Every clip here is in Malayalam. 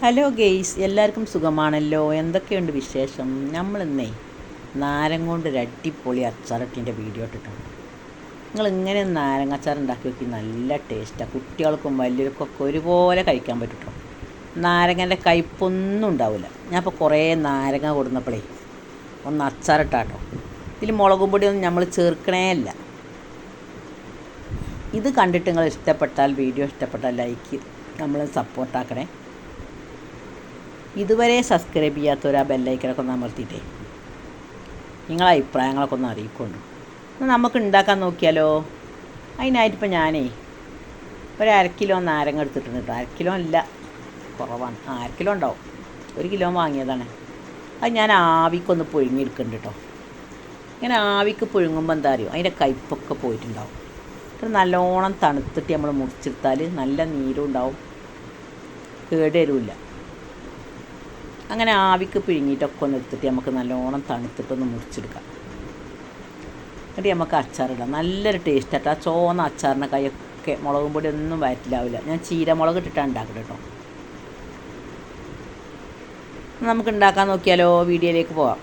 ഹലോ ഗെയ്സ് എല്ലാവർക്കും സുഖമാണല്ലോ. എന്തൊക്കെയുണ്ട് വിശേഷം? നമ്മളിന്നേ നാരങ്ങ കൊണ്ട് ഒരു അടിപൊളി അച്ചാറിട്ടിന്റെ വീഡിയോ ഇട്ടിട്ടുണ്ട്. നിങ്ങൾ ഇങ്ങനെ നാരങ്ങ അച്ചാർ ഉണ്ടാക്കി വെക്കി നല്ല ടേസ്റ്റാണ് കുട്ടികൾക്കും വലിയവർക്കൊക്കെ ഒരുപോലെ കഴിക്കാൻ പറ്റും നാരങ്ങേന്റെ കയ്പൊന്നും ഉണ്ടാവില്ല. ഞാൻ ഇപ്പോൾ കുറേ നാരങ്ങ കൊടുന്നപ്പോഴേ ഒന്ന് അച്ചാറിട്ടാട്ടോ. ഇതിൽ മുളകും പൊടിയൊന്നും നമ്മൾ ചേർക്കണേ അല്ല. ഇത് കണ്ടിട്ട് നിങ്ങൾ ഇഷ്ടപ്പെട്ടാൽ വീഡിയോ ഇഷ്ടപ്പെട്ടാൽ ലൈക്ക് നമ്മൾ സപ്പോർട്ടാക്കണേ ഇതുവരെ സബ്സ്ക്രൈബ് ചെയ്യാത്തവർ ആ ബെല്ലൈക്കനൊക്കെ ഒന്ന് അമർത്തിയിട്ടേ. നിങ്ങളെ അഭിപ്രായങ്ങളൊക്കെ ഒന്ന് അറിയിക്കൊണ്ടു. നമുക്ക് ഉണ്ടാക്കാൻ നോക്കിയാലോ? അതിനായിട്ടിപ്പോൾ ഞാനേ ഒരു അര കിലോ നാരങ്ങ എടുത്തിട്ടുണ്ട് കേട്ടോ അര കിലോ അല്ല കുറവാണ്. ആ അര കിലോ ഉണ്ടാവും. ഒരു കിലോ വാങ്ങിയതാണ്. അത് ഞാൻ ആവിക്കൊന്ന് പുഴുങ്ങിയെടുക്കുന്നുണ്ട് കേട്ടോ ഇങ്ങനെ ആവിക്ക് പുഴുങ്ങുമ്പോൾ എന്താ അറിയോ? അതിന്റെ കയ്പൊക്കെ പോയിട്ടുണ്ടാവും. ഇത് നല്ലോണം തണുത്തിട്ട് നമ്മൾ മുറിച്ചെടുത്താൽ നല്ല നീരും ഉണ്ടാവും. കേടുവരില്ല അങ്ങനെ ആവിക്ക് പിഴുങ്ങിയിട്ടൊക്കെ ഒന്ന് എടുത്തിട്ട് നമുക്ക് നല്ലോണം തണുത്തിട്ടൊന്ന് മുറിച്ചെടുക്കാം. എന്നിട്ട് നമുക്ക് അച്ചാറിടാം നല്ലൊരു ടേസ്റ്റ് ആട്ടോ. ആ ചോന്ന അച്ചാറിന്റെ കൈയൊക്കെ മുളകും പൊടി ഒന്നും വയറ്റിലാവില്ല. ഞാൻ ചീരമുളക് ഇട്ടിട്ടാണ് ഉണ്ടാക്കുന്നത് കേട്ടോ. നമുക്ക് ഉണ്ടാക്കാൻ നോക്കിയാലോ? വീഡിയോയിലേക്ക് പോവാം.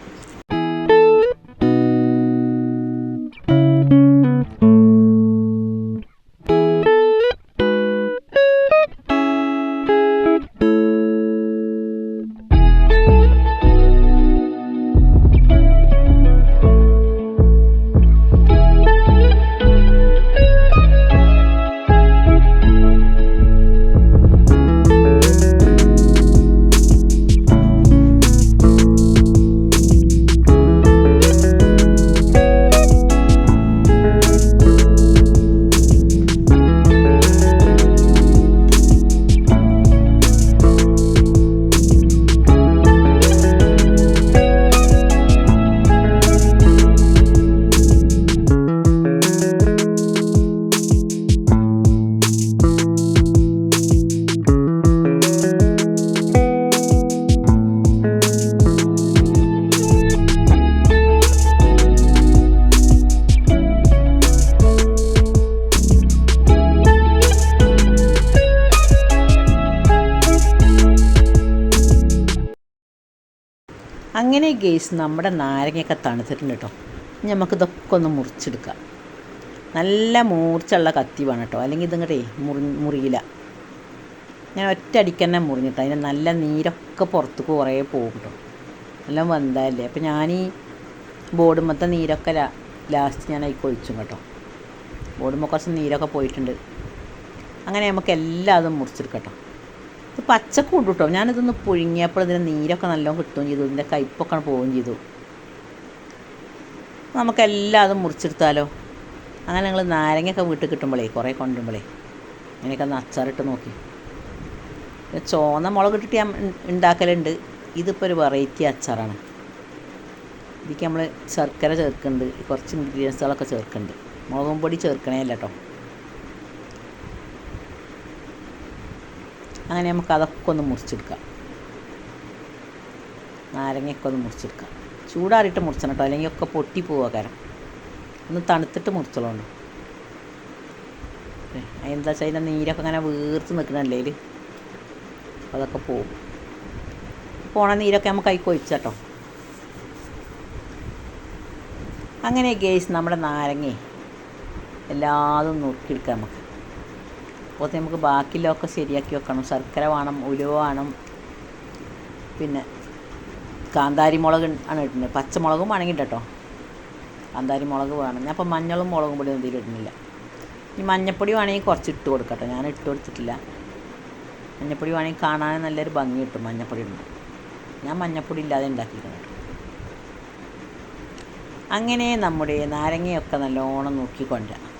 ഗേസ് നമ്മുടെ നാരങ്ങയൊക്കെ തണുത്തിട്ടുണ്ട് കേട്ടോ. നമുക്കിതൊക്കെ ഒന്ന് മുറിച്ചെടുക്കാം. നല്ല മൂർച്ചുള്ള കത്തി വേണം കേട്ടോ. അല്ലെങ്കിൽ ഇതിങ്ങടേ മുറി മുറിയില്ല. ഞാൻ ഒറ്റ അടിക്ക് തന്നെ മുറിഞ്ഞിട്ട് അതിന്റെ നല്ല നീരൊക്കെ പുറത്ത് കുറേ പോകും കേട്ടോ. എല്ലാം വന്നതല്ലേ. അപ്പോൾ ഞാൻ ഈ ബോർഡുമ്പത്തെ നീരൊക്കെ ലാസ്റ്റ് ഞാൻ അതിൽ കൊഴിച്ചു കേട്ടോ. ബോർഡുമ്പോൾ കുറച്ച് നീരൊക്കെ പോയിട്ടുണ്ട്. അങ്ങനെ നമുക്ക് എല്ലാം അതും മുറിച്ചെടുക്കട്ടോ ഇത് പച്ചക്കൂട്ട് കേട്ടോ ഞാനിതൊന്ന് പുഴുങ്ങിയപ്പോൾ ഇതിന് നീരൊക്കെ നല്ലോണം കിട്ടുകയും ചെയ്തു. ഇതിന്റെ കയ്പൊക്കെ പോവുകയും ചെയ്തു. നമുക്കെല്ലാം അതും മുറിച്ചെടുത്താലോ? അങ്ങനെ ഞങ്ങൾ നാരങ്ങയൊക്കെ വീട്ടിൽ കിട്ടുമ്പോഴേ കുറേ കൊണ്ടുമ്പോഴേ അങ്ങനെയൊക്കെ ഒന്ന് അച്ചാറിട്ട് നോക്കി. ചോന്ന മുളക് ഇട്ടിട്ട് ഞാൻ ഉണ്ടാക്കലുണ്ട് ഇതിപ്പോൾ ഒരു വെറൈറ്റി അച്ചാറാണ്. ഇതിക്ക് നമ്മൾ ശർക്കര ചേർക്കുന്നുണ്ട്. കുറച്ച് ഇൻഗ്രീഡിയൻസുകളൊക്കെ ചേർക്കുന്നുണ്ട്. മുളകും പൊടി ചേർക്കണേ അല്ല കേട്ടോ അങ്ങനെ നമുക്ക് അതൊക്കെ ഒന്ന് മുറിച്ചെടുക്കാം. നാരങ്ങയൊക്കെ ഒന്ന് മുറിച്ചെടുക്കാം. ചൂടാറിയിട്ട് മുറിച്ചണം കേട്ടോ. അല്ലെങ്കിൽ ഒക്കെ പൊട്ടി പോവുക കാരണം ഒന്ന് തണുത്തിട്ട് മുറിച്ചോളൂ എന്താ വെച്ചാൽ അതിന്റെ നീരൊക്കെ അങ്ങനെ വീർത്ത് നിൽക്കണല്ലേ അപ്പോൾ അതൊക്കെ പോകും. പോണ നീരൊക്കെ നമുക്ക് കൈക്ക് ഒഴിച്ചാട്ടോ അങ്ങനെ ഗേസ് നമ്മുടെ നാരങ്ങേ എല്ലാതും നുറുക്കിയെടുക്കാം നമുക്ക്. അപ്പോൾ നമുക്ക് ബാക്കിയുള്ളതൊക്കെ ശരിയാക്കി വെക്കണം. ശർക്കര വേണം ഉലുവ വേണം. പിന്നെ കാന്താരി മുളക് ആണ് ഇടുന്നത്. പച്ചമുളകും വേണമെങ്കിൽ കാന്താരി മുളക് വേണം. ഞാൻ അപ്പോൾ മഞ്ഞളും മുളകും പൊടി ഒന്നും ഇടുന്നില്ല. ഈ മഞ്ഞപ്പൊടി വേണമെങ്കിൽ കുറച്ച് ഇട്ട് കൊടുക്കട്ടോ. ഞാൻ ഇട്ട് കൊടുത്തിട്ടില്ല. മഞ്ഞപ്പൊടി വേണമെങ്കിൽ കാണാൻ നല്ലൊരു ഭംഗി കിട്ടും മഞ്ഞപ്പൊടി ഉണ്ട് ഞാൻ മഞ്ഞപ്പൊടി ഇല്ലാതെ ഉണ്ടാക്കിയിട്ടുണ്ട് അങ്ങനെ നമ്മുടെ നാരങ്ങയൊക്കെ നല്ലോണം നോക്കിക്കൊണ്ടുവരാം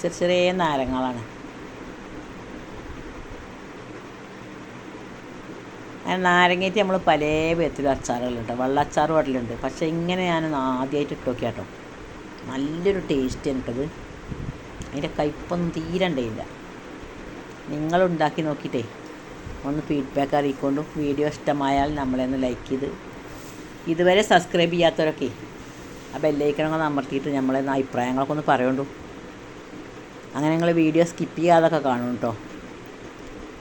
ചെറിയ ചെറിയ നാരങ്ങളാണ് നാരങ്ങയിട്ട് നമ്മൾ പല വിധത്തിലും അച്ചാറുകളുണ്ട്. വെള്ള അച്ചാർ ഇടലുണ്ട് പക്ഷേ ഇങ്ങനെ ഞാൻ ആദ്യമായിട്ട് ഇട്ട് നോക്കിയാൽ കേട്ടോ നല്ലൊരു ടേസ്റ്റ് എനിക്കത് അതിന്റെ കയ്പൊന്നും തീരണ്ടേയില്ല നിങ്ങളുണ്ടാക്കി നോക്കിയിട്ടേ ഒന്ന് ഫീഡ്ബാക്ക് അറിയിക്കൊണ്ട് വീഡിയോ ഇഷ്ടമായാൽ നമ്മളെ ഒന്ന് ലൈക്ക് ചെയ്ത് ഇതുവരെ സബ്സ്ക്രൈബ് ചെയ്യാത്തവരൊക്കെ ആ ബെല്ലൈക്കണങ്ങൾ അമർത്തിയിട്ട് നമ്മളെ അഭിപ്രായങ്ങളൊക്കെ ഒന്ന് പറയുണ്ടു. അങ്ങനെ നിങ്ങൾ വീഡിയോ സ്കിപ്പ് ചെയ്യാതൊക്കെ കാണും കേട്ടോ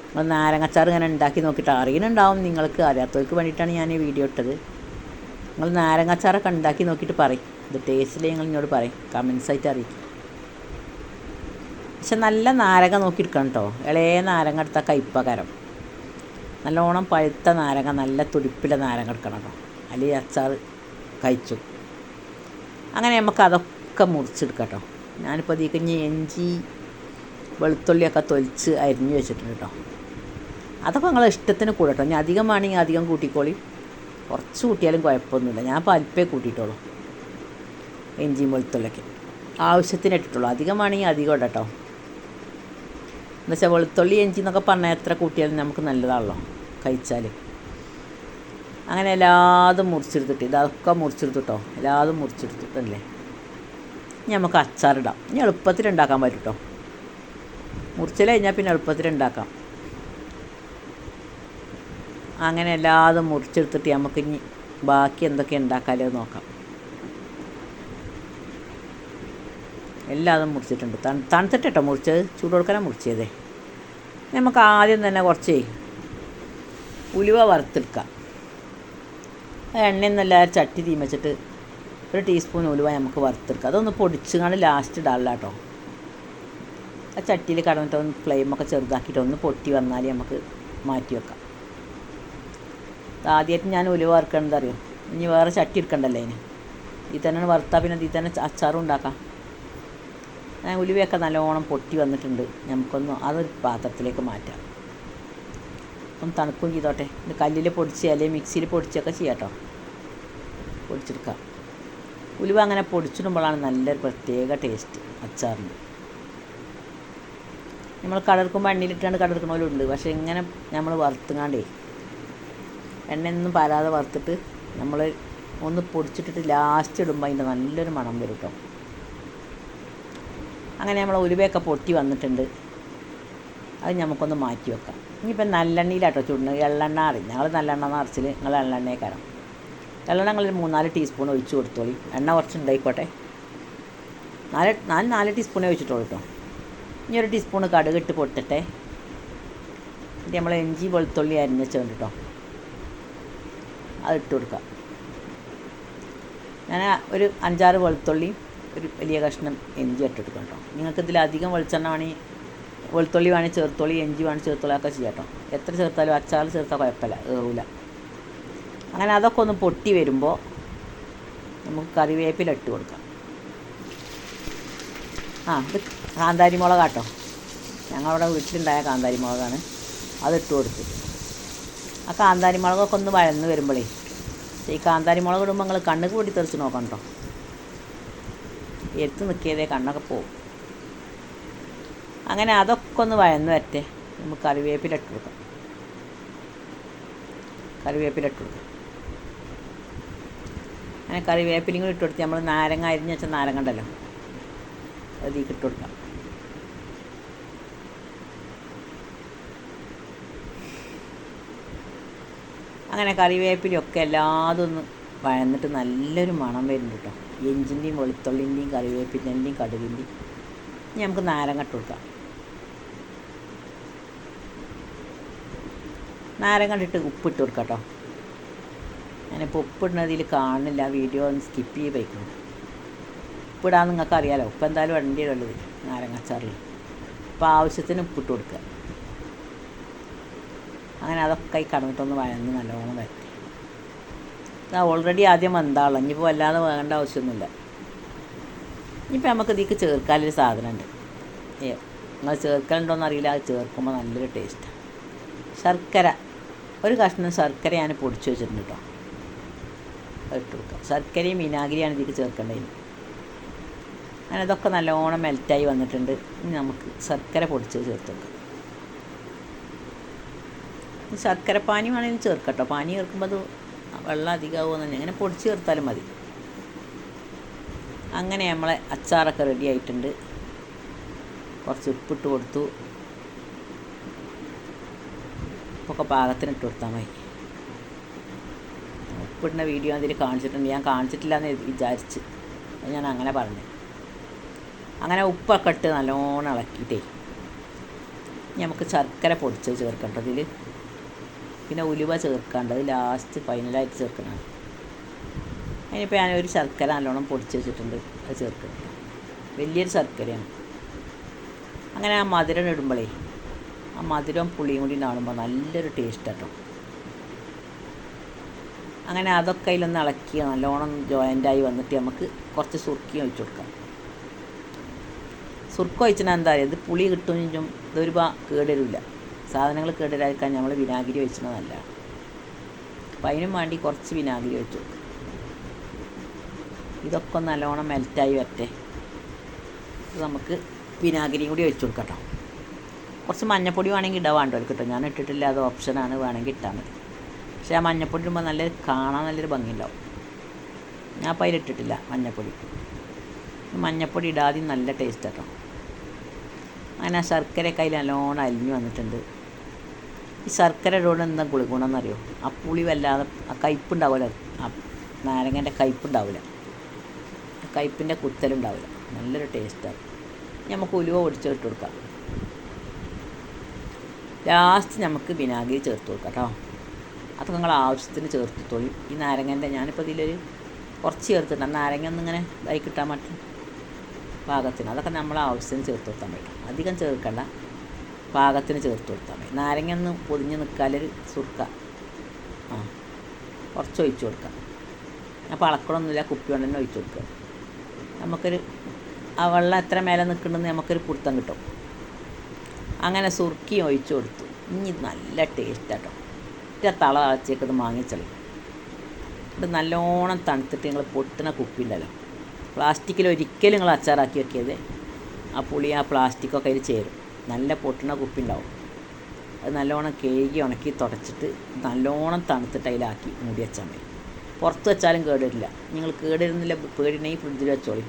നിങ്ങൾ നാരങ്ങച്ചാർ ഇങ്ങനെ ഉണ്ടാക്കി നോക്കിയിട്ട് അറിയുന്നുണ്ടാവും നിങ്ങൾക്ക് അറിയാത്തവർക്ക് വേണ്ടിയിട്ടാണ് ഞാൻ ഈ വീഡിയോ ഇട്ടത്. നിങ്ങൾ നാരങ്ങച്ചാറൊക്കെ ഉണ്ടാക്കി നോക്കിയിട്ട് പറയും. ഇത് ടേസ്റ്റിൽ നിങ്ങൾ എന്നോട് പറയും. കമൻസ് ആയിട്ട് അറിയിക്കും പക്ഷെ നല്ല നാരങ്ങ നോക്കിയെടുക്കണം കേട്ടോ ഇളയ നാരങ്ങ എടുത്ത കയ്പകരം നല്ലോണം പഴുത്ത നാരങ്ങ നല്ല തുടിപ്പിലെ നാരങ്ങ എടുക്കണം കേട്ടോ അല്ലെങ്കിൽ അച്ചാർ കഴിച്ചു. അങ്ങനെ നമുക്ക് അതൊക്കെ മുറിച്ചെടുക്കാം കേട്ടോ ഞാനിപ്പോൾ ഇതിലേക്ക് ഇനി ഇഞ്ചി വെളുത്തുള്ളിയൊക്കെ തൊലിച്ച് അരിഞ്ഞ് വെച്ചിട്ടുണ്ട് കേട്ടോ. അതൊക്കെ നിങ്ങളെ ഇഷ്ടത്തിന് കൂടട്ടോ ഞാൻ അധികം വേണമെങ്കിൽ അധികം കൂട്ടിക്കോളി. കുറച്ച് കൂട്ടിയാലും കുഴപ്പമൊന്നുമില്ല. ഞാൻ ഇപ്പോൾ അല്പേ കൂട്ടിയിട്ടുള്ളൂ ഇഞ്ചിയും വെളുത്തുള്ളിയൊക്കെ. ആവശ്യത്തിന് ഇട്ടിട്ടുള്ളൂ. അധികം വേണമെങ്കിൽ അധികം ഇടട്ടോ എന്നുവെച്ചാൽ വെളുത്തുള്ളി ഇഞ്ചി എന്നൊക്കെ പറഞ്ഞാൽ എത്ര കൂട്ടിയാലും നമുക്ക് നല്ലതാണല്ലോ കഴിച്ചാൽ അങ്ങനെ എല്ലാതും മുറിച്ചെടുത്തിട്ട് ഇതൊക്കെ മുറിച്ചെടുത്തിട്ടോ എല്ലാതും മുറിച്ചെടുത്തിട്ടല്ലേ? നമുക്ക് അച്ചാറിടാം. ഇനി എളുപ്പത്തിൽ ഉണ്ടാക്കാൻ പറ്റും കേട്ടോ മുറിച്ചിൽ കഴിഞ്ഞാൽ പിന്നെ എളുപ്പത്തിൽ ഉണ്ടാക്കാം. അങ്ങനെ എല്ലാതും മുറിച്ചെടുത്തിട്ട് നമുക്ക് ഇനി ബാക്കി എന്തൊക്കെ ഉണ്ടാക്കാലോ നോക്കാം. എല്ലാതും മുറിച്ചിട്ടുണ്ട്. തണു തണുത്തിട്ട് കേട്ടോ മുറിച്ചത്? ചൂട് കൊടുക്കാനാണ് മുറിച്ചതേ. നമുക്ക് ആദ്യം തന്നെ കുറച്ച് ഉലുവ വറുത്തെടുക്കാം. എണ്ണയൊന്നും എല്ലാവരും ചട്ടി തീ വെച്ചിട്ട് ഒരു ടീസ്പൂൺ ഉലുവ നമുക്ക് വറുത്തെടുക്കാം. അതൊന്ന് പൊടിച്ചുകൊണ്ട് ലാസ്റ്റ് ഇടാനുള്ള കേട്ടോ ആ ചട്ടിയിൽ കടന്നിട്ട് ഒന്ന് ഫ്ലെയിമൊക്കെ ചെറുതാക്കിയിട്ട് ഒന്ന് പൊട്ടി വന്നാൽ നമുക്ക് മാറ്റി വെക്കാം. ആദ്യമായിട്ട് ഞാൻ ഉലുവ വറുക്കണത് അറിയോ? ഇനി വേറെ ചട്ടി എടുക്കണ്ടല്ലേ അതിന്? ഇതിൽ തന്നെ വറുത്താൽ പിന്നെ ഇതിൽ തന്നെ അച്ചാറും ഉണ്ടാക്കാം. ഞാൻ ഉലുവയൊക്കെ നല്ലോണം പൊട്ടി വന്നിട്ടുണ്ട്. നമുക്കൊന്ന് അത് പാത്രത്തിലേക്ക് മാറ്റാം. ഒന്ന് തണുക്കും ചെയ്തോട്ടെ. ഇത് കല്ലിൽ പൊടിച്ച് അല്ലെങ്കിൽ മിക്സിയിൽ പൊടിച്ചൊക്കെ ചെയ്യാം കേട്ടോ പൊടിച്ചെടുക്കാം. ഉലുവ അങ്ങനെ പൊടിച്ചിടുമ്പോഴാണ് നല്ലൊരു പ്രത്യേക ടേസ്റ്റ് അച്ചാറിന് നമ്മൾ കടർക്കുമ്പോൾ എണ്ണയിലിട്ടാണ് കടർക്കണവരുണ്ട് പക്ഷേ ഇങ്ങനെ നമ്മൾ വറുത്തുങ്ങാണ്ടേ എണ്ണയൊന്നും പാരാതെ വറുത്തിട്ട് നമ്മൾ ഒന്ന് പൊടിച്ചിട്ടിട്ട് ലാസ്റ്റ് ഇടുമ്പോൾ അതിന്റെ നല്ലൊരു മണം വരും കേട്ടോ അങ്ങനെ നമ്മൾ ഉലുവയൊക്കെ പൊട്ടി വന്നിട്ടുണ്ട്. അത് നമുക്കൊന്ന് മാറ്റി വെക്കാം. ഇനിയിപ്പോൾ നല്ലെണ്ണയിലാട്ടോ ചുടുന്നത്. എള്ളെണ്ണ അറിയും. ഞങ്ങൾ നല്ലെണ്ണ നിറച്ചിൽ നിങ്ങൾ എള്ളെണ്ണയേക്കാരം എള്ളെണ്ണ ഞങ്ങളൊരു മൂന്നാൽ ടീസ്പൂൺ ഒഴിച്ച് കൊടുത്തോളി. എണ്ണ കുറച്ച് ഉണ്ടായിക്കോട്ടെ നാല് നാല് നാല് ടീസ്പൂണേ ഒഴിച്ചിട്ടുള്ളൂ കേട്ടോ ഇനി ഒരു ടീസ്പൂൺ കടുകിട്ട് പൊട്ടട്ടെ. എന്നിട്ട് നമ്മൾ ഇഞ്ചി വെളുത്തുള്ളി അരിഞ്ഞ വെച്ചുകൊണ്ട് കേട്ടോ അത് ഇട്ട് കൊടുക്കാം. ഞാൻ ഒരു അഞ്ചാറ് വെളുത്തുള്ളി ഒരു വലിയ കഷ്ണം ഇഞ്ചി ഇട്ടെടുക്കാം കേട്ടോ നിങ്ങൾക്ക് ഇതിൽ അധികം വെളിച്ചെണ്ണ വേണമെങ്കിൽ വെളുത്തുള്ളി വേണമെങ്കിൽ ചേർത്തോളി ഇഞ്ചി വേണമെങ്കിൽ ചേർത്തോളി ഒക്കെ ചെയ്യാം കേട്ടോ എത്ര ചേർത്താലും അച്ചാർ ചേർത്താൽ കുഴപ്പമില്ല ഏറൂല അങ്ങനെ അതൊക്കെ ഒന്ന് പൊട്ടി വരുമ്പോൾ നമുക്ക് കറിവേപ്പില ഇട്ട് കൊടുക്കാം. ആ ഇത് കാന്താരി കേട്ടോ ഞങ്ങളവിടെ വീട്ടിലുണ്ടായ കാന്താരി മുളകാണ് അതിട്ട് കൊടുത്തു. ആ കാന്താരി മുളകൊക്കെ ഒന്ന് വഴന്ന് വരുമ്പോഴേ ഈ കാന്താരി മുളക് ഇടുമ്പോൾ നിങ്ങൾ കണ്ണുക്ക് കൂടി തെറിച്ച് നോക്കണം കേട്ടോ എടുത്ത് നിൽക്കിയതേ കണ്ണൊക്കെ പോകും അങ്ങനെ അതൊക്കെ ഒന്ന് വഴന്ന് വരട്ടെ. നമുക്ക് കറിവേപ്പില ഇട്ട് കൊടുക്കാം. കറിവേപ്പില ഇട്ട് കൊടുക്കാം. അങ്ങനെ കറിവേപ്പിലും കൂടി ഇട്ട് കൊടുത്ത് നമ്മൾ നാരങ്ങ അരിഞ്ഞ് വെച്ച നാരങ്ങ ഉണ്ടല്ലോ. അത് ഇട്ട് കൊടുക്കാം. അങ്ങനെ കറിവേപ്പിലൊക്കെ എല്ലാതും ഒന്ന് വഴന്നിട്ട് നല്ലൊരു മണം വരുന്നുണ്ട് കേട്ടോ എഞ്ചിന്റെയും വെളുത്തുള്ളിന്റെയും കറിവേപ്പിന്റെയും കടുകിന്റെയും ഇനി നമുക്ക് നാരങ്ങ ഇട്ട് കൊടുക്കാം. നാരങ്ങ ഇട്ടിട്ട് ഉപ്പിട്ട് കൊടുക്കാം കേട്ടോ ഞാനിപ്പോൾ ഉപ്പിടുന്നതിൽ കാണുന്നില്ല വീഡിയോ ഒന്ന് സ്കിപ്പ് ചെയ്ത് വയ്ക്കുന്നു ഉപ്പിടാൻ നിങ്ങൾക്ക് അറിയാലോ ഉപ്പ് എന്തായാലും വണ്ടി ഉള്ളത് നാരങ്ങാച്ചാറിൽ അപ്പോൾ ആവശ്യത്തിന് ഉപ്പിട്ട് കൊടുക്കുക. അങ്ങനെ അതൊക്കെ ഈ കടന്നിട്ടൊന്ന് വഴന്ന് നല്ലോണം വരട്ടെ ഓൾറെഡി ആദ്യം വന്താളോ. ഇനിയിപ്പോൾ വല്ലാതെ വേണ്ട ആവശ്യമൊന്നുമില്ല. ഇനിയിപ്പോൾ നമുക്ക് ഇതിക്ക് ചേർക്കാനൊരു സാധനമുണ്ട്. ഏ നിങ്ങൾ ചേർക്കലുണ്ടോയെന്ന് അറിയില്ല അത് ചേർക്കുമ്പോൾ നല്ലൊരു ടേസ്റ്റാണ് ശർക്കര. ഒരു കഷ്ണം ശർക്കര ഞാൻ പൊടിച്ച് വെച്ചിട്ടുണ്ട് കേട്ടോ. ഇട്ട് കൊടുക്കുക ശർക്കരയും വിനാഗിരിയാണ് ഇതിലേക്ക് ചേർക്കേണ്ടത്. അങ്ങനെ അതൊക്കെ നല്ലോണം മെൽറ്റായി വന്നിട്ടുണ്ട്. ഇനി നമുക്ക് ശർക്കര പൊടിച്ച് ചേർത്ത് വെക്കാം. ശർക്കര പാനി വേണമെങ്കിൽ ചേർക്കട്ടോ. പാനി ചേർക്കുമ്പോൾ അത് വെള്ളം അധികമാകുമെന്ന് തന്നെ. അങ്ങനെ പൊടിച്ച് ചേർത്താലും മതി. അങ്ങനെ നമ്മളെ അച്ചാറൊക്കെ റെഡി ആയിട്ടുണ്ട്. കുറച്ച് ഉപ്പിട്ട് കൊടുത്തു. ഒക്കെ പാകത്തിന് ഇട്ട് കൊടുത്താൽ മതി. ഉപ്പിടുന്ന വീഡിയോ അതിൽ കാണിച്ചിട്ടുണ്ട്. ഞാൻ കാണിച്ചിട്ടില്ല എന്ന് വിചാരിച്ച് ഞാൻ അങ്ങനെ പറഞ്ഞു. അങ്ങനെ ഉപ്പൊക്കെ ഇട്ട് നല്ലോണം ഇളക്കിയിട്ടേ. നമുക്ക് ശർക്കര പൊടിച്ച് ചേർക്കേണ്ടതിൽ പിന്നെ ഉലുവ ചേർക്കേണ്ടത് ലാസ്റ്റ് ഫൈനലായിട്ട് ചേർക്കണം. അതിനിപ്പോൾ ഞാൻ ഒരു ശർക്കര നല്ലോണം പൊടിച്ച് വെച്ചിട്ടുണ്ട്. അത് ചേർക്കണം വലിയൊരു ശർക്കരയാണ്. അങ്ങനെ ആ മധുരം ഇടുമ്പോഴേ ആ മധുരം പുളിയും കൂടി കാണുമ്പോൾ നല്ലൊരു ടേസ്റ്റ് കേട്ടോ അങ്ങനെ അതൊക്കെ അതിലൊന്ന് ഇളക്കി നല്ലോണം ജോയിന്റായി വന്നിട്ട് നമുക്ക് കുറച്ച് സുർക്കി ഒഴിച്ചു കൊടുക്കാം. സുർക്ക ഒഴിച്ചാൽ എന്താ പറയുക ഇത് പുളി കിട്ടുമെങ്കിലും ഇതൊരു കേടരില്ല. സാധനങ്ങൾ കേടരാതിരിക്കാൻ നമ്മൾ വിനാഗിരി ഒഴിച്ചത് നല്ലതാണ് അപ്പം അതിനും വേണ്ടി കുറച്ച് വിനാഗിരി ഒഴിച്ചു കൊടുക്കും. ഇതൊക്കെ നല്ലോണം മെൽറ്റായി വരട്ടെ. നമുക്ക് വിനാഗിരിയും കൂടി ഒഴിച്ചു കൊടുക്കട്ടോ കുറച്ച് മഞ്ഞപ്പൊടി വേണമെങ്കിൽ ഇടാൻ വേണ്ട കേട്ടോ. ഞാൻ ഇട്ടിട്ടില്ല. അത് ഓപ്ഷനാണ് വേണമെങ്കിൽ ഇട്ടാൽ മതി. പക്ഷേ ആ മഞ്ഞപ്പൊടി ഇടുമ്പോൾ നല്ല കാണാൻ നല്ലൊരു ഭംഗിയുണ്ടാവും. ഞാൻ അപ്പം അതിലിട്ടിട്ടില്ല മഞ്ഞപ്പൊടി. മഞ്ഞപ്പൊടി ഇടാതെ നല്ല ടേസ്റ്റ് കേട്ടോ അങ്ങനെ ആ ശർക്കരയൊക്കെ അതിൽ നല്ലോണം അലിഞ്ഞു വന്നിട്ടുണ്ട്. ഈ ശർക്കര ഇടുകൊണ്ട് എന്താ ഗുളി ഗുണമെന്നറിയോ ആ പുളി വല്ലാതെ ആ കയ്പുണ്ടാവില്ല ആ നാരങ്ങന്റെ കയ്പുണ്ടാവില്ല ആ കയ്പിന്റെ കുത്തലുണ്ടാവില്ല നല്ലൊരു ടേസ്റ്റാണ് നമുക്ക് ഉലുവ പൊടിച്ച് ഇട്ട് കൊടുക്കാം. ലാസ്റ്റ് നമുക്ക് വിനാഗിരി ചേർത്ത് കൊടുക്കാം കേട്ടോ അതൊക്കെ നിങ്ങൾ ആവശ്യത്തിന് ചേർത്തിത്തോളി ഈ നാരങ്ങന്റെ ഞാനിപ്പോൾ ഇതിലൊരു കുറച്ച് ചേർത്തിട്ടുണ്ട്. നാരങ്ങ ഒന്നിങ്ങനെ ഇതായി കിട്ടാൻ പറ്റും പാകത്തിന്. അതൊക്കെ നമ്മൾ ആവശ്യത്തിന് ചേർത്ത് കൊടുത്താൽ മതി. അധികം ചേർക്കണ്ട. പാകത്തിന് ചേർത്ത് കൊടുത്താൽ മതി. നാരങ്ങ ഒന്ന് പൊതിഞ്ഞ് നിൽക്കാലൊരു സുർക്ക. ആ കുറച്ച് ഒഴിച്ചു കൊടുക്കാം. അപ്പോൾ അളക്കണമൊന്നുമില്ല കുപ്പി കൊണ്ട് തന്നെ ഒഴിച്ചു കൊടുക്കുക നമുക്കൊരു ആ വെള്ളം എത്ര മേലെ നിൽക്കണമെന്ന് നമുക്കൊരു പിടുത്തം കിട്ടും. അങ്ങനെ സുർക്കി ഒഴിച്ചു കൊടുത്തു. ഇനി നല്ല ടേസ്റ്റ് കേട്ടോ ഒറ്റ തള അളച്ചേക്കത് വാങ്ങിച്ചളി ഇത് നല്ലോണം തണുത്തിട്ട് നിങ്ങൾ പൊട്ടുന്ന കുപ്പി ഉണ്ടല്ലോ പ്ലാസ്റ്റിക്കിൽ ഒരിക്കലും നിങ്ങൾ അച്ചാറാക്കി വെക്കിയത് ആ പുളി ആ പ്ലാസ്റ്റിക്കൊക്കെ അതിൽ ചേരും. നല്ല പൊട്ടുന്ന കുപ്പി ഉണ്ടാവും അത് നല്ലോണം കേകി ഉണക്കി തുടച്ചിട്ട് നല്ലോണം തണുത്തിട്ട് അതിലാക്കി മൂടി വെച്ചാൽ മതി. പുറത്ത് വെച്ചാലും കേടില്ല. നിങ്ങൾ കേടിരുന്നില്ല പേടിനെങ്കിൽ ഫ്രിഡ്ജിൽ വെച്ചോളി.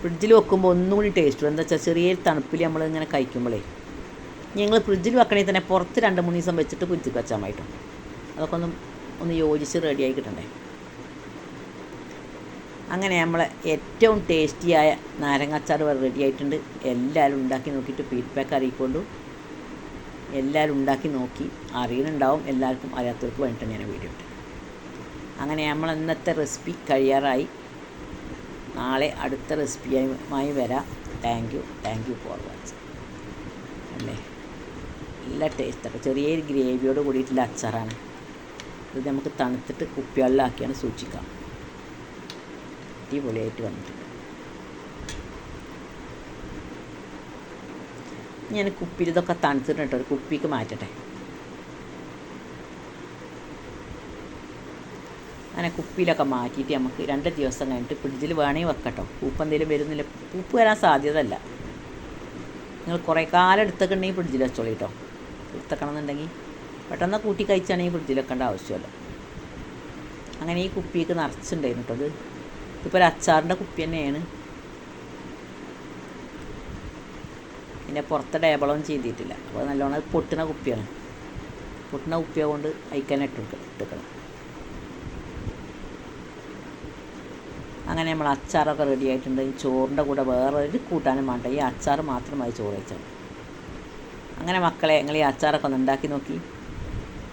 ഫ്രിഡ്ജിൽ വെക്കുമ്പോൾ ഒന്നും കൂടി ടേസ്റ്റ് എന്താ വെച്ചാൽ ചെറിയൊരു തണുപ്പിൽ നമ്മളിങ്ങനെ കഴിക്കുമ്പോഴേ ഞങ്ങൾ ഫ്രിഡ്ജിൽ വെക്കണമെങ്കിൽ തന്നെ പുറത്ത് രണ്ട് മൂന്ന് ദിവസം വെച്ചിട്ട് ഫ്രിഡ്ജിൽ വെച്ചാൽ മതി അതൊക്കെ ഒന്ന് ഒന്ന് യോജിച്ച് റെഡിയായി കിട്ടണ്ടേ. അങ്ങനെ നമ്മൾ ഏറ്റവും ടേസ്റ്റിയായ നാരങ്ങാച്ചാർ റെഡി ആയിട്ടുണ്ട്. എല്ലാവരും ഉണ്ടാക്കി നോക്കിയിട്ട് ഫീഡ്ബാക്ക് അറിയിക്കൊണ്ടു. എല്ലാവരും ഉണ്ടാക്കി നോക്കി. അറിയുന്നുണ്ടാവും എല്ലാവർക്കും അറിയാത്തവർക്ക് വേണ്ടിയിട്ട് ഞാൻ വീഡിയോ ഇട്ടു അങ്ങനെ നമ്മൾ ഇന്നത്തെ റെസിപ്പി കഴിയാറായി. നാളെ അടുത്ത റെസിപ്പിയുമായി വരാം. Thank you thank you for watching അല്ലേ? നല്ല ടേസ്റ്റാണ് ചെറിയൊരു ഗ്രേവിയോട് കൂടിയിട്ടുള്ള അച്ചാറാണ്. ഇത് നമുക്ക് തണുത്തിട്ട് കുപ്പികളിലാക്കിയാണ് സൂക്ഷിക്കാം അടിപൊളിയായിട്ട് വന്നിട്ടുണ്ട്. ഞാൻ കുപ്പിയിൽ ഇതൊക്കെ തണുത്തിട്ടുണ്ട് ഒരു കുപ്പിക്ക് മാറ്റട്ടെ. അങ്ങനെ കുപ്പിയിലൊക്കെ മാറ്റിയിട്ട് നമുക്ക് രണ്ട് ദിവസം കഴിഞ്ഞിട്ട് ഫ്രിഡ്ജിൽ വേണമെങ്കിൽ വെക്കട്ടോ ഉപ്പ് എന്തെങ്കിലും വരുന്നില്ല. ഉപ്പ് വരാൻ സാധ്യതയല്ല. നിങ്ങൾ കുറേ കാലം എടുത്തൊക്കെ ഉണ്ടെങ്കിൽ ഫ്രിഡ്ജിൽ വെച്ചോളൂ കേട്ടോ. എടുത്തക്കണം എന്നുണ്ടെങ്കിൽ പെട്ടെന്ന് കൂട്ടി കഴിച്ചാണെങ്കിൽ ഫ്രിഡ്ജിൽ വെക്കേണ്ട ആവശ്യമല്ല. അങ്ങനെ ഈ കുപ്പിയൊക്കെ നിറച്ചിട്ടുണ്ടായിരുന്നു കേട്ടോ അത്. ഇതിപ്പോൾ ഒരു അച്ചാറിന്റെ കുപ്പി തന്നെയാണ്. പിന്നെ പുറത്തെ ടേബിളൊന്നും ചെയ്തിട്ടില്ല. അപ്പോൾ നല്ലോണം പൊട്ടുന്ന കുപ്പിയാണ്. പൊട്ടുന്ന കുപ്പിയെ കൊണ്ട് അയക്കാൻ ഇട്ട് ഇട്ടെടുക്കണം അങ്ങനെ നമ്മൾ അച്ചാറൊക്കെ റെഡി ആയിട്ടുണ്ട്. ഈ ചോറിന്റെ കൂടെ വേറെ ഒരു കൂട്ടാനും വേണ്ട. ഈ അച്ചാർ മാത്രമായി ചോറ് വെച്ചാൽ അങ്ങനെ മക്കളെ നിങ്ങൾ ഈ അച്ചാറൊക്കെ ഒന്ന് ഉണ്ടാക്കി നോക്കി.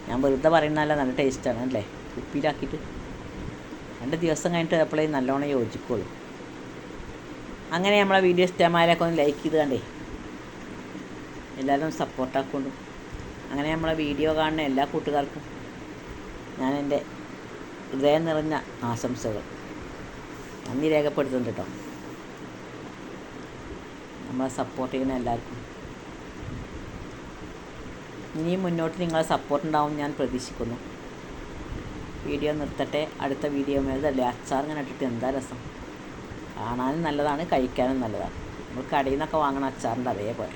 ഞാൻ വെറുതെ പറയുന്നതല്ല നല്ല ടേസ്റ്റാണ് അല്ലേ? കുപ്പിയിലാക്കിയിട്ട് രണ്ട് ദിവസം കഴിഞ്ഞിട്ട് എപ്പോഴേ നല്ലോണം യോജിക്കുള്ളൂ. അങ്ങനെ നമ്മളെ വീഡിയോ ഇഷ്ടമായാലൊക്കെ ഒന്ന് ലൈക്ക് ചെയ്ത് കണ്ടേ. എല്ലാവരും സപ്പോർട്ടാക്കൊണ്ടു അങ്ങനെ നമ്മളെ വീഡിയോ കാണുന്ന എല്ലാ കൂട്ടുകാർക്കും ഞാൻ എന്റെ ഹൃദയം നിറഞ്ഞ ആശംസകൾ. നന്ദി രേഖപ്പെടുത്തുന്നുണ്ട് കേട്ടോ. നമ്മളെ സപ്പോർട്ട് ചെയ്യുന്ന എല്ലാവർക്കും. ഇനിയും മുന്നോട്ട് നിങ്ങളെ സപ്പോർട്ട് ഉണ്ടാവും ഞാൻ പ്രതീക്ഷിക്കുന്നു. വീഡിയോ നിർത്തട്ടെ. അടുത്ത വീഡിയോ മേലതല്ലേ? അച്ചാർ ഇങ്ങനെ ഇട്ടിട്ട് എന്താ രസം? കാണാനും നല്ലതാണ് കഴിക്കാനും നല്ലതാണ്. നമ്മൾ കടയിൽ നിന്നൊക്കെ വാങ്ങണ അച്ചാറിന്റെ അതേപോലെ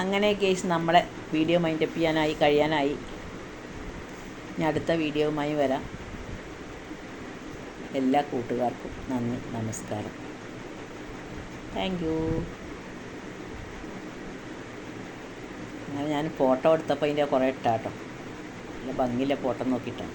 അങ്ങനെ കേസ് നമ്മളെ വീഡിയോ മൈൻഡപ്പ് ചെയ്യാനായി കഴിയാനായി. ഇനി അടുത്ത വീഡിയോവുമായി വരാം. എല്ലാ കൂട്ടുകാർക്കും നന്ദി നമസ്കാരം. താങ്ക് യു അങ്ങനെ ഞാൻ ഫോട്ടോ എടുത്തപ്പോൾ അതിന്റെ കുറേ ഇട്ടാട്ടോ. നല്ല ഭംഗിയില്ല ഫോട്ടോ നോക്കിയിട്ടാണ്.